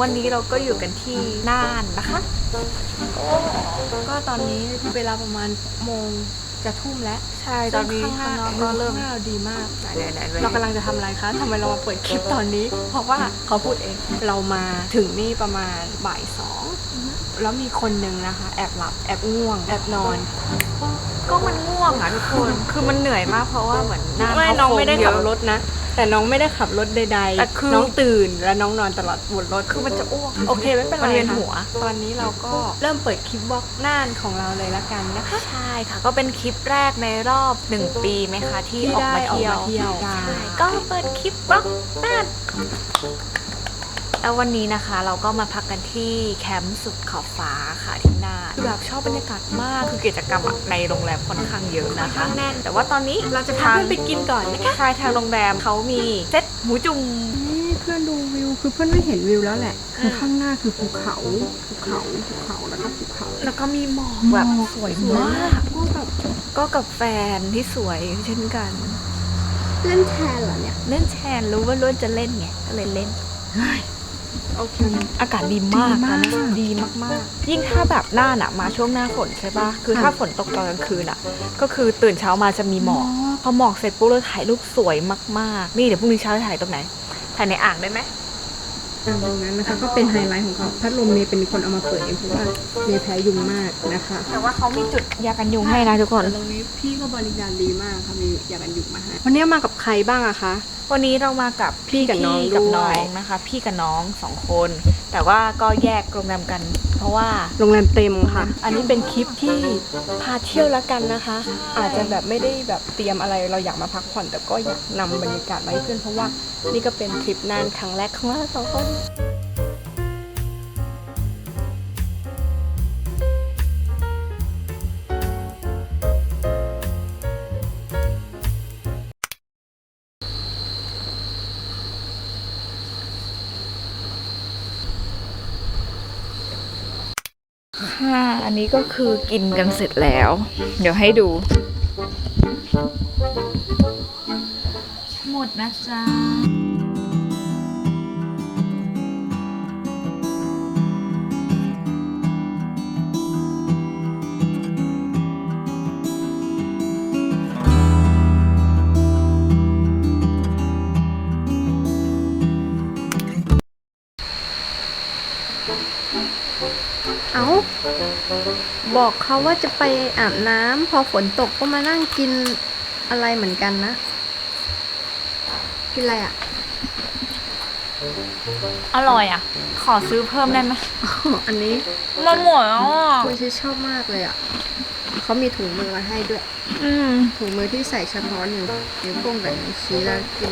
วันนี้เราก็อยู่กันที่น่านนะคะ ก็ตอนนี้เวลาประมาณโมงจะทุ่มแล้วใช่ตอนนี้ซึ่งข้างนอกก็ก็เริ่เริ่มมข้างหน้าเราดีมากไหนไหนไหนเรากำลังจะทำอะไรคะทำไมเรามาเปิดคลิปตอนนี้ เพราะว่าเขาพูดเองเรามาถึงนี่ประมาณบ่ายสองแล้วมีคนหนึ่งนะคะ แอบหลับแอบง่วง แอบนอน ก็มันง่วงอะทุกคนคือมันเหนื่อยมากเพราะว่าเหมือนหน้าไม่เขาน้องโค้ไม่ได้เยขับอะรถนะ แต่น้องไม่ได้ขับรถใดแต่คือน้องตื่นและน้องนอนตลอดบนรถคือมันจะอ้วกโอเคไม่เป็นไรมันเวียนค่ะหัว ตอนนี้เราก็เริ่มเปิดคลิปวอล์กน่านของเราเลยละกันนะคะ ใช่ค่ะ ก็เป็นคลิปแรกในรอบหนึ่งปีไหมคะ ที่ที่ออกได้มาออกเที่ยวมาเที่ยว ใช่ก็เปิดคลิปบล็อกน่าน แล้ววันนี้นะคะ เราก็มาพักกันที่แคมป์สุดขอบฟ้าค่ะที่น่านคือแบบชอบบรรยากาศมากคือกิจกรรมอะในโรงแรมค่อนข้างเยอะนะคะ แน่น แต่ว่าตอนนี้เราจะพาเพื่อนไปกินก่อนนะคะใช่ทางโรงแรมเขามีเซตหมูจุ่มนี่เพื่อนดูวิวคือเพื่อนไม่เห็นวิวแล้วแหละคือมข้างหน้าคือภูเขาภูเขาภูเขาแล้วก็ภูเขา แล้วก็มีหมอกแบบสวยมากก็แบบก็กับแฟนที่สวยเช่นกันเล่นแทนเหรอเนี่ยเล่นแชนรู้ว่าล้วนจะเล่นไงก็เลยเล่น โอเค อากาศดีมากดีมากตอนนี้ดีมากยิ่งถ้าแบบหน้าหนะมาช่วงหน้าฝนใช่ปะคือค่ะถ้าฝนตกตอนกลางคืนอะ ก็คือตื่นเช้ามาจะมีหมอก พอหมอกเสร็จปุ๊บเราถ่ายรูปสวยมากๆ นี่เดี๋ยวพรุ่งนี้เช้าจะถ่ายตรงไหน ถ่ายในอ่างได้ไหม อ่าตรงนั้นนะคะก็เป็นไฮไลท์ของเขาพัดลมเมย์เป็นคนเอามาเปิดเองเพราะว่าเมย์แพ้ยุงมากนะคะ แต่ว่าเขามีจุดยากันยุงให้นะทุกคนตรงนี้พี่ก็บริการดีมากค่ะมียากันยุงมาให้วันนี้มากับใครบ้างอะคะ วันนี้เรามากับพี่กับน้องกับด้วยน้องนะคะ พี่กับน้องสองคน แต่ว่าก็แยกโรงแรมกัน เพราะว่าโรงแรมเต็มค่ะ อันนี้เป็นคลิปที่พาเที่ยวแล้วกันนะคะ อาจจะแบบไม่ได้แบบเตรียมอะไรเราอยากมาพักผ่อนแต่ก็อยากนำบรรยากาศมาให้เพื่อนเพราะว่านี่ก็เป็นทริปนานครั้งแรกของเราสองคน นี้ก็คือกินกันเสร็จแล้ว เดี๋ยวให้ดู หมดนะจ๊ะ บอกเขาว่าจะไปอาบน้ำพอฝนตกก็มานั่งกินอะไรเหมือนกันนะ กินอะไรอะ อร่อยอะ ขอซื้อเพิ่มได้ไหมอ๋ออันนี้มันหมดแล้วอะคุณชิชอบมากเลยอะเขามีถุงมือมาให้ด้วย อืมถุงมือที่ใส่เฉพาะนิ้วนิ้วโป้งกับนิ้วชี้แล้วกิน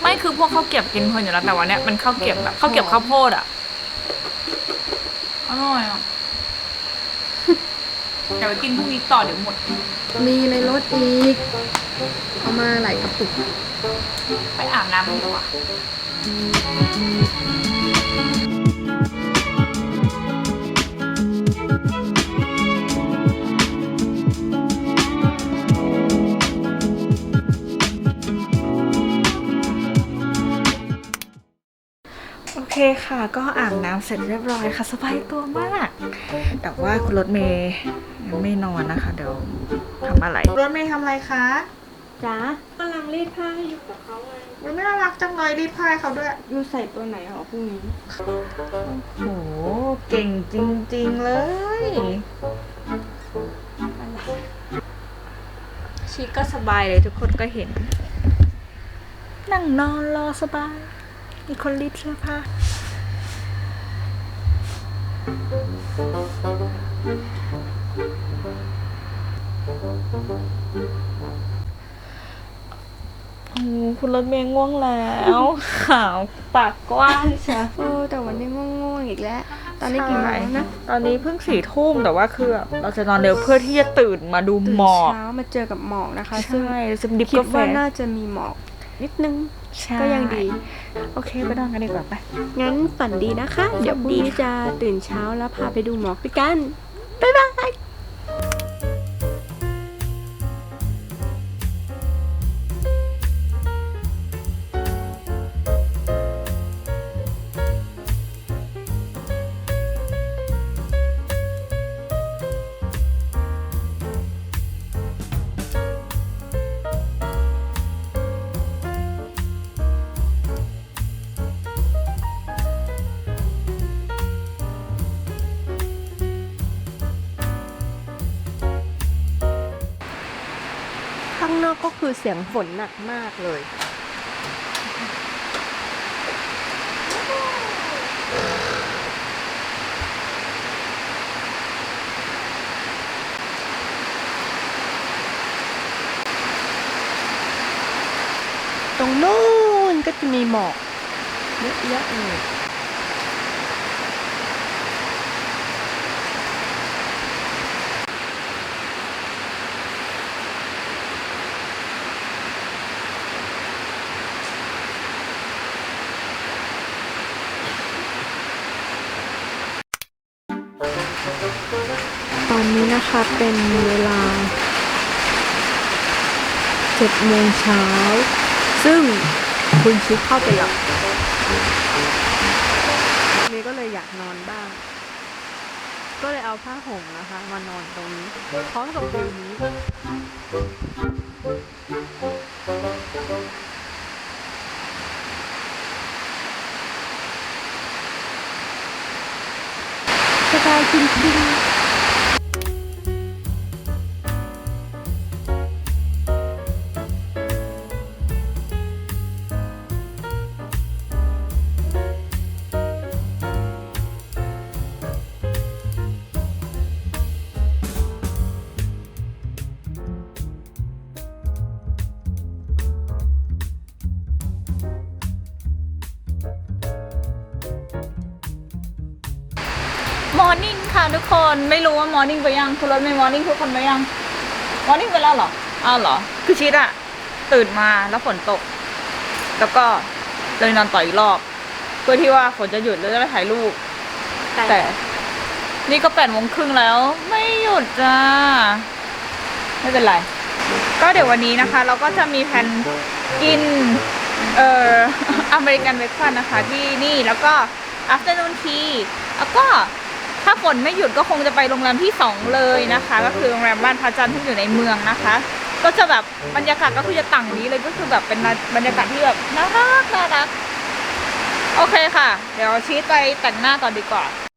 ไม่คือพวกข้าวเกรียบกินเพลินอยู่แล้วแต่ว่าเนี้ยมันข้าวเกรียบแบบข้าวเกรียบข้าวโพดอะอร่อยอะ เดี๋ยวไปกินพรุ่งนี้ต่อเดี๋ยวหมด มีในรถอีก เอามาหลายกระปุก ไปอาบน้ำกันดีกว่า คค่ะ ก็อาบน้ำเสร็จเรียบร้อยค่ะ สบายตัวมาก แต่ว่าคุณรถเมย์ยังไม่นอนนะคะ เดี๋ยวทำอะไร รถเมย์ทำอะไรคะจ๋ากำลังรีดผ้าให้อยู่กับเขาไงมันน่ารักจังเลยรีดผ้าให้เขาด้วย อยู่ใส่ตัวไหนหรอพรุ่งนี้ โห เก่งจริงๆเลย ชีก็สบายเลยทุกคนก็เห็น นั่งนอนรอสบาย มีคนรีดเสื้อผ้าโอ้คุณรถเมย์ง่วงแล้ว ขาวปากกว้างใช่ โอ้แต่วันนี้ง่วงๆอีกแล้ว ตอนนี้กี่โมงนะตอนนี้เพิ่งสี่ทุ่มแต่ว่าคือแบบเราจะนอนเร็วเพื่อที่จะตื่นมาดูตื่นหมอกเช้ามาเจอกับหมอกนะคะ ซึ่งใช่จะดิบคิดกาแฟว่าน่าจะมีหมอก นิดนึง ใช่ก็ยังดี โอเคไปนอนกันดีกว่าไปงั้นฝันดีนะคะ เดี๋ยวพรุ่งนี้จะตื่นเช้าแล้วพาไปดูหมอกด้วยกัน บ๊ายบาย คือเสียงฝนหนักมากเลย ตรงนู้นก็จะมีหมอกเยอะแยะเลย ตอนนี้นะคะเป็นเวลาเจ็ดโมงเช้า ซึ่งคุณชิคเข้าไปหลับเมย์ก็เลยอยากนอนบ้าง ก็เลยเอาผ้าห่มนะคะ มานอนตรงนี้ พร้อมกับวิวนี้ ส ค่ะทุกคนไม่รู้ว่ามอร์นิ่งไปยังคุณรถไม่มอร์นิ่งทุกคนไปยังมอร์นิ่งไปแล้วเหรออ้าวเหรอ คือชิดอะตื่นมาแล้วฝนตก แล้วก็เลยนอนต่ออีกรอบ เพื่อที่ว่าฝนจะหยุดแล้วจะไปถ่ายรูปแต่ นี่ก็แปดโมงครึ่งแล้ว ไม่หยุดจ้าไม่เป็นไร ก็เดี๋ยววันนี้นะคะ เราก็จะมีแผนกิน เอ่ออเมริกันเบรคฟาสต์นะคะที่นี่แล้วก็ afternoon tea แล้วก็ ถ้าฝนไม่หยุดก็คงจะไปโรงแรมที่สองเลยนะคะ ก็คือโรงแรมบ้านพระจันทร์ที่อยู่ในเมืองนะคะ ก็จะแบบบรรยากาศก็คือจะต่างนี้เลยก็คือแบบเป็นบรรยากาศที่แบบน่ารักน่ารักโอเคค่ะ เดี๋ยวชีสไปแต่งหน้าก่อนดีกว่ามา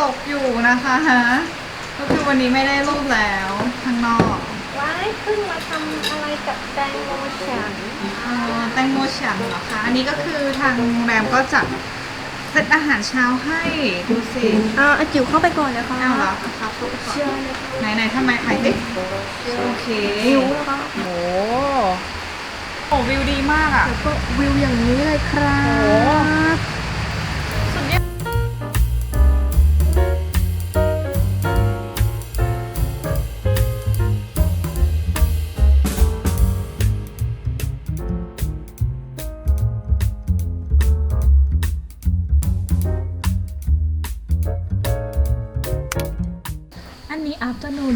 ตกอยู่นะคะฮะก็คือวันนี้ไม่ได้รูปแล้วข้างนอกว้ายเพิ่งมาทำอะไรกับแตงโมฉันอ๋อแตงโมฉันเหรอคะอันนี้ก็คือทางโรงแรมก็จัดเซตอาหารเช้าให้ดูสิอ่าอาจิ๋วเข้าไปก่อนเลยค่ะเอาเหรอครับลูกก่อนเชื่อเลยค่ะไหนไหนๆทำไมถ่ายติโอเควิวแล้วก็โอ้โหวิวดีมากอะ แล้วก็วิวอย่างนี้เลยครัโอ้บ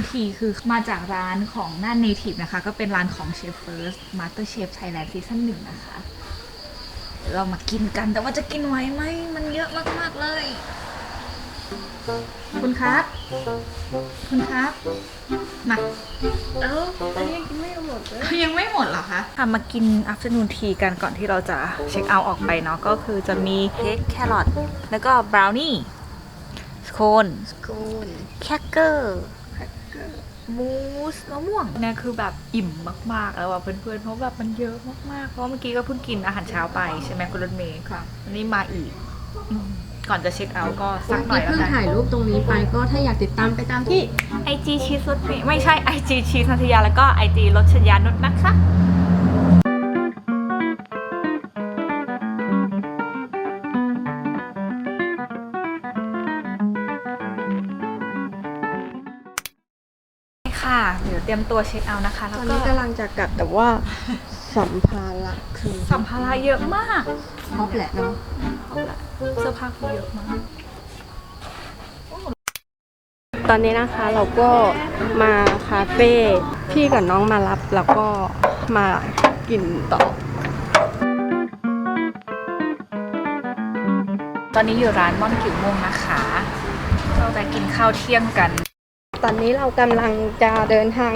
afternoon tea คือมาจากร้านของน่าน native นะคะ ก็เป็นร้านของเชฟเฟิร์ส master chef Thailand ซีซั่นหนึ่งนะคะเรามากินกันแต่ว่าจะกินไหวไหมมันเยอะมาก ๆ เลย คุณครับ คุณครับมาเอ้าอันนี้ยังกินไม่หมดเลยยังไม่หมดเหรอคะทำมากิน afternoon tea กันก่อนที่เราจะเช็คเอาท์ออกไปเนาะก็คือจะมีเค้กแครอทแล้วก็บราวนี่สโคนกูนแคคเกอร์ มูสมะม่วงเนี่ยคือแบบอิ่มมาก ๆ แล้วอะเพื่อนๆเพราะแบบมันเยอะมากๆ เพราะเมื่อกี้ก็เพิ่งกินอาหารเช้าไปใช่ไหมคุณรถเมย์ค่ะ วันนี้มาอีกอืมก่อนจะเช็คเอาท์ก็สักหน่อยแล้วเพิ่งกัน ถ่ายรูปตรงนี้ไปก็ถ้าอยากติดตามไปตามที่ IG ชีสรถเมย์ไม่ใช่ IG ชีสนัทยาแล้วก็ IG รถชยานุชนะคะ เดี๋ยวเตรียมตัวเช็คเอาท์นะคะ ตแล้วอนก็นี้กำลังจะกลับแต่ว่าสัมภาระคือสัมภาระเยอะมากครบแหละเนาะเอาละเสื้อผ้าคือเยอะมาก ตอนนี้นะคะเราก็มาคาเฟ่พี่กับน้องมารับแล้วก็มากินต่อ ตอนนี้อยู่ร้านม่อนกิ่วม่วงนะคะ เราจะกินข้าวเที่ยงกัน ตอนนี้เรากำลังจะเดินทาง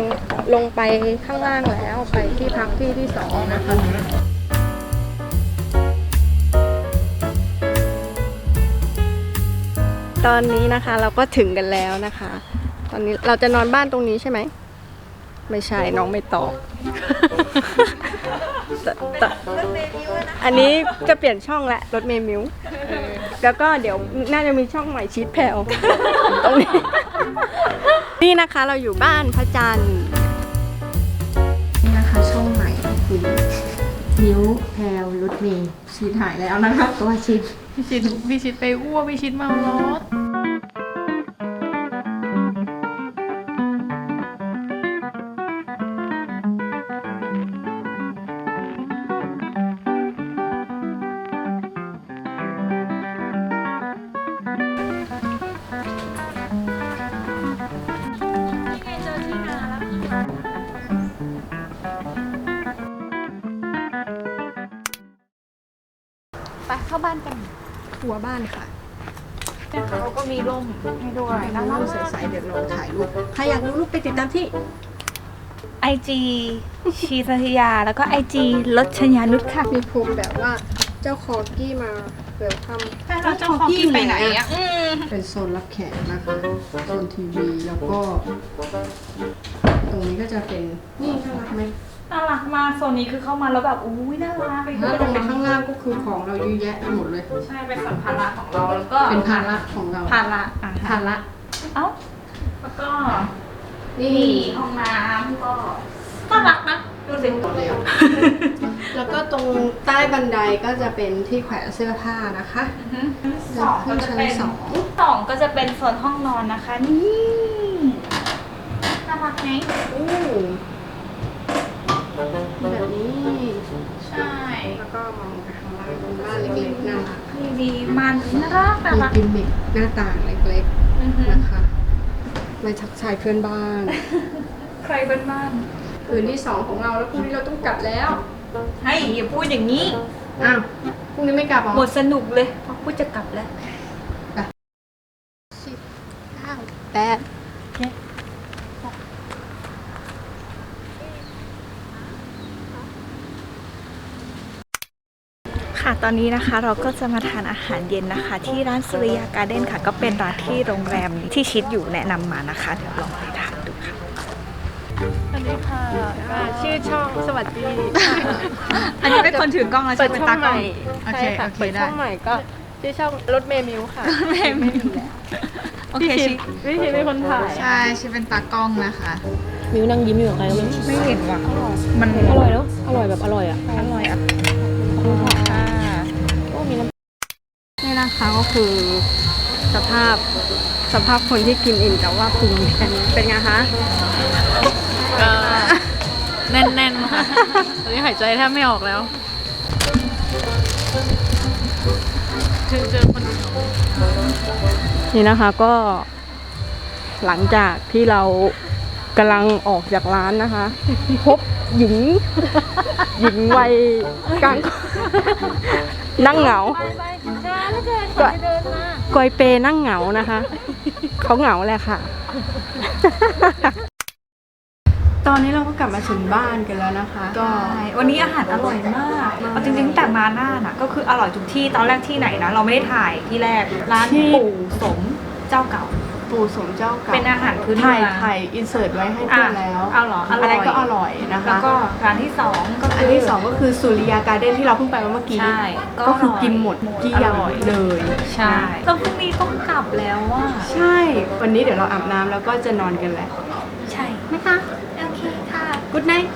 ลงไปข้างล่างแล้วไปที่พักที่ที่สองนะคะตอนนี้นะคะเราก็ถึงกันแล้วนะคะ ตอนนี้เราจะนอนบ้านตรงนี้ใช่ไหม ไม่ใช่น้องไม่ตอบแต่แต่อันนี้จะเปลี่ยนช่องและรถเมย์มิวแล้วก็เดี๋ยวน่าจะมีช่องใหม่ชีตแพลวตรงนี้ นี่นะคะเราอยู่บ้านพระจันทร์นี่นะคะช่องใหม่คุณนิ้วแพลวรถเมย์ชีตหายแล้วนะคะตัวชีตพี่ชิดพี่ชิดไปอ้วกพี่ชิดเมารถ เข้าบ้านกันทัวร์บ้านค่ะนะคะเขาก็มีร่มให้ด้วยน่ารัเล่ากใสๆเดี๋ยวลองถ่ายรูปใครอยากรู้รูปไปติดตามที่ไอจีชีสัทยา แล้วก็ไอจีรถชญานุชค่ะ มีภูมิแบบว่าเจ้าคอกี้มาเวลคัมแล้วเจ้าของกินไปไหนอะอืมเป็นโซนรับแขกนะคะโซนทีวีแล้วก็ ตรงนี้ก็จะเป็นนี่น่ารักไหม น่ารักมากโซนนี้คือเข้ามาแล้วแบบอุ้ยน่ารักแล้วลงมาข้างล่างก็คือของเราเยอะแยะไปหมดเลย ใช่เป็นสัมภาระของเราแล้วก็เป็นภาระของเราภาระอะภาระเอ้าแล้วก็นี่นี่ห้องน้ำก็น่ารักนะดูสิหมดแล้วแล้วก็ตรงใต้บันไดก็จะเป็นที่แขวนเสื้อผ้านะคะสองก็จะเป็นขึ้นชั้นสองสองก็จะเป็นโซนห้องนอนนะคะนี่น่ารักไหมอู้ แบบนี้ใช่แล้วก็มองไปข้างล่างเป็นบ้านเล็กๆน่ารักทีวีมันน่ารักน่ามีรักกิมมิคหน้าต่างเล็กอือฮึๆนะคะไว้ทักทายเพื่อนบ้านใครเป็นบ้านคืนที่สองของเราแล้วพรุ่งนี้เราต้องกลับแล้วให้อย่าพูดอย่างนี้ อ้าวพรุ่งนี้ไม่กลับเหรอหมดสนุกเลยเพราะพูดจะกลับแล้ว สิบเก้าแปด ค่ะตอนนี้นะคะเราก็จะมาทานอาหารเย็นนะคะ ที่ร้านสุริยาการ์เด้นค่ะ ก็เป็นร้านที่โรงแรมที่ชิดอยู่แนะนำมานะคะเดี๋ยวลองไปทานดูค่ะ สวัสดีค่ะอ่าชื่อช่องสวัสดีอันนี้เป็นคนถือกล้องแล้วเปิใช่ดไหมช่องตากล้ใหองม่โอเคใช่ค่ะโอเคเปิดได้ช่องใหม่ก็ชื่อช่องรถเมย์มิวค่ะไม่ไม่มีแล้วโอเคชิวิธีเป็นคนถ่ายใช่ชิเป็นตากล้องนะคะ มิวนั่งยิ้มอยู่กับใครก็ไม่รู้ไม่เห็นว่ะมันอร่อยเนาะอร่อยแบบอร่อยอะอร่อยอะค่ะค่ะโอ้มีน้ำ นี่นะคะก็คือสภาพสภาพคนที่กินอิ่มแต่ว่าพุงแค่นี้เป็นไงคะก็แน่นๆค่ะตอนนี้หายใจแทบไม่ออกแล้วเจอเจอคนนี่นะคะก็หลังจากที่เรากำลังออกจากร้านนะคะ พบหญิง หญิงวัยกลางนั่งเหงาช้าแล้วเกินก่อนจะเดินมากอยเปนั่งเหงานะคะ เขาเหงาแหละค่ะ ตอนนี้เราก็กลับมาถึงบ้านกันแล้วนะคะ ก็ ใช่วันนี้อาหารอร่อยมากเอาจริงๆตั้งแต่มาหน้าน่ะ ก็คืออร่อยทุกที่ ตอนแรกที่ไหนนะ เราไม่ได้ถ่ายที่แรก ร้านที่ ปู่สมเจ้าเก่า ปู่สมเจ้าเก่าเป็นอาหารพื้นถ่ายเมืองถ่ายอินเสิร์ตไว้ให้เพื่อนแล้วเอาเหรออร่อยอะไรก็อร่อยนะคะแล้วก็ร้านที่สองก็อัคืนอที่สองก็คือสุริยาการ์เด้นที่เราเพิ่งไปเมื่อกี้ใช่ก็ก็คืออร่อยกินหมดเกลี้ยงอร่อยเลย ใช่แล้วพรุ่งนี้ต้องกลับแล้วอะใช่ วันนี้เดี๋ยวเราอาบน้ำแล้วก็จะนอนกันแหละใช่ไหมคะโอเคค่ะ Good night